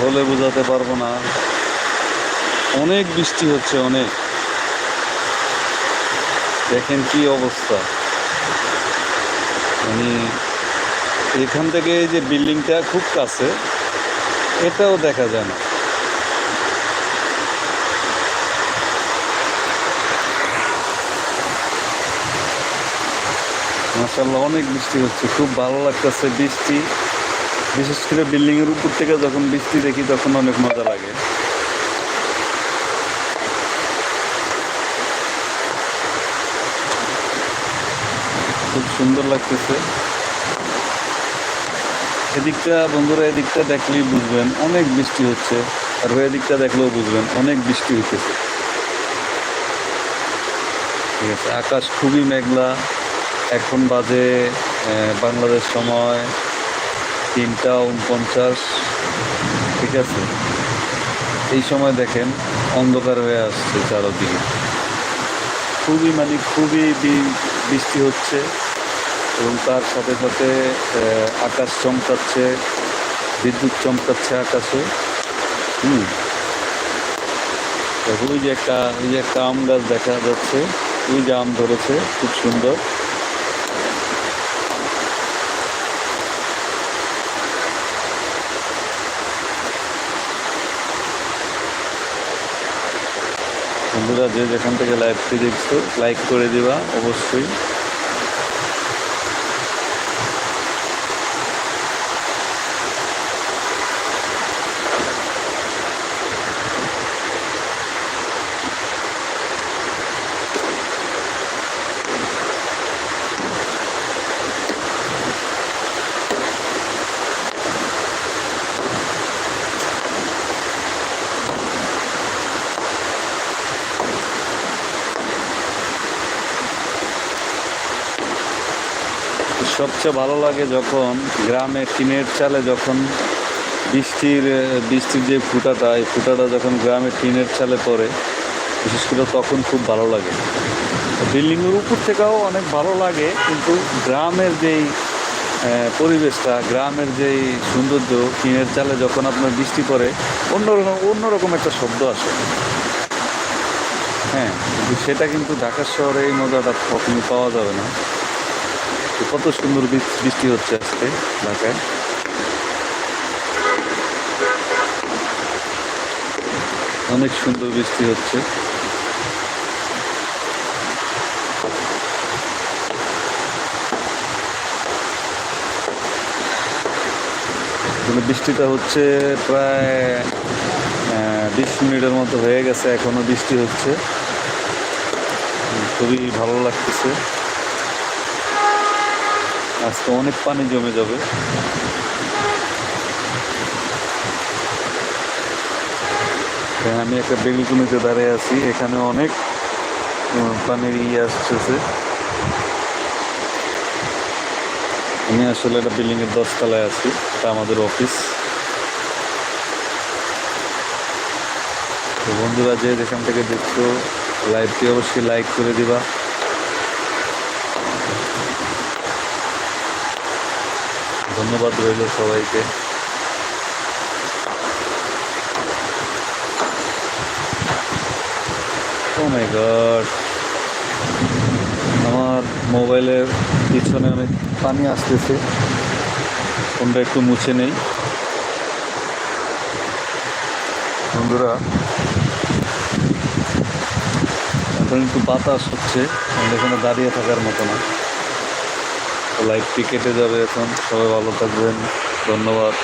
বলে বোঝাতে পারব না। অনেক বৃষ্টি হচ্ছে, অনেক। দেখেন কি অবস্থা। মানে এখান থেকে এই যে বিল্ডিংটা খুব কাছে, এটাও দেখা যায় না। মাসাল্লাহ অনেক বৃষ্টি হচ্ছে, খুব ভালো লাগতেছে বৃষ্টি। বিশেষ করে বিল্ডিং এর উপর থেকে যখন বৃষ্টি দেখি, তখন অনেক মজা লাগে। খুব সুন্দর লাগতেছে। এদিকটা বন্ধুরা, এদিকটা দেখলেই বুঝবেন অনেক বৃষ্টি হচ্ছে, আর ওই এদিকটা দেখলেও বুঝবেন অনেক বৃষ্টি হইতেছে। ঠিক আছে, আকাশ খুবই মেঘলা। এখন বাজে বাংলাদেশ সময় তিনটা উনপঞ্চাশ। ঠিক আছে? এই সময় দেখেন, অন্ধকার হয়ে আসছে চারদিকে। খুবই মানে খুবই বৃষ্টি হচ্ছে এবং তার সাথে সাথে আকাশ চমকাচ্ছে, বিদ্যুৎ চমকাচ্ছে আকাশে। হুম। ওই যে একটা ওই যে একটা আম গাছ দেখা যাচ্ছে ওই যে আম ধরেছে, খুব সুন্দর। বন্ধুরা যে যেখান থেকে লাইভটি দেখছ লাইক করে দিবা অবশ্যই। সবচেয়ে ভালো লাগে যখন গ্রামে টিনের চালে যখন বৃষ্টির বৃষ্টির যে ফুটাটা, এই ফুটাটা যখন গ্রামের টিনের চালে পড়ে, বিশেষ করে তখন খুব ভালো লাগে। বিল্ডিংয়ের উপর থেকেও অনেক ভালো লাগে, কিন্তু গ্রামের যেই পরিবেশটা, গ্রামের যেই সৌন্দর্য, টিনের চালে যখন আপনার বৃষ্টি পড়ে, অন্যরকম অন্যরকম একটা শব্দ আসে। হ্যাঁ কিন্তু সেটা কিন্তু ঢাকা শহরে এই মজাটা কখনই পাওয়া যাবে না। কত সুন্দর বৃষ- বৃষ্টি হচ্ছে আজকে ঢাকায়। অনেক সুন্দর বৃষ্টি হচ্ছে। বৃষ্টিটা হচ্ছে প্রায় বিশ মিনিটের মতো হয়ে গেছে, এখনও বৃষ্টি হচ্ছে। খুবই ভালো লাগতেছে। আজকে অনেক পানি জমে যাবে। হ্যাঁ, আমি একটা বেলকুনিতে দাঁড়িয়ে আছি। এখানে অনেক পানির ইয়ে আসতেছে। আমি আসলে একটা বিল্ডিং এর দশতলায় আছি। এটা আমাদের অফিস। বন্ধুরা যে যেখান থেকে দেখছ লাইভটি অবশ্যই লাইক করে দিবা। ধন্যবাদ রইল সবাইকে। গড আমার মোবাইলের পিছনে অনেক পানি আসতেছে। ফোনটা একটু মুছে নেই। বন্ধুরা, এখন একটু বাতাস হচ্ছে। এখানে দাঁড়িয়ে থাকার মতো না। লাইভটি কেটে যাবে এখন। সবাই ভালো থাকবেন। ধন্যবাদ।